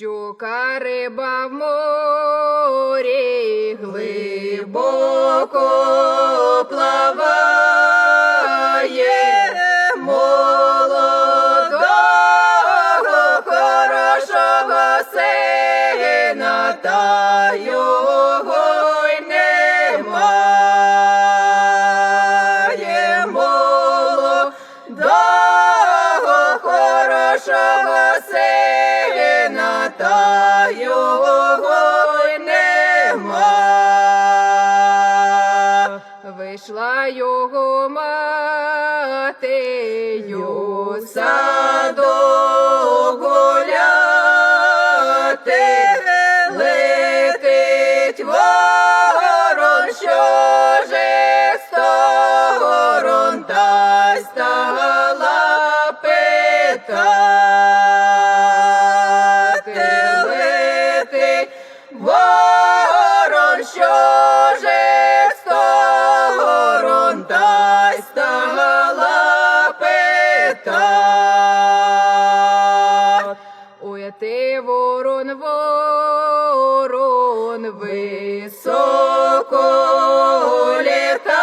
Щука риба в морі глибоко плаває, молодого хорошого сина, та його й немає. Молодого хорошого сина, та його нема. Вийшла його матею в ворон, високо літає,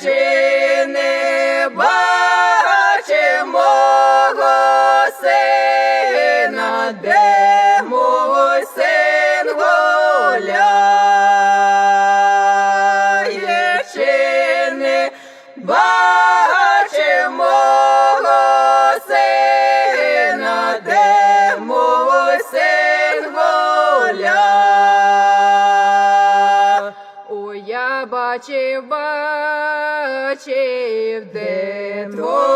ще не бачив мого сина, де мой син гуляє, ще не бачив бачив, бачив, де твой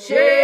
очей.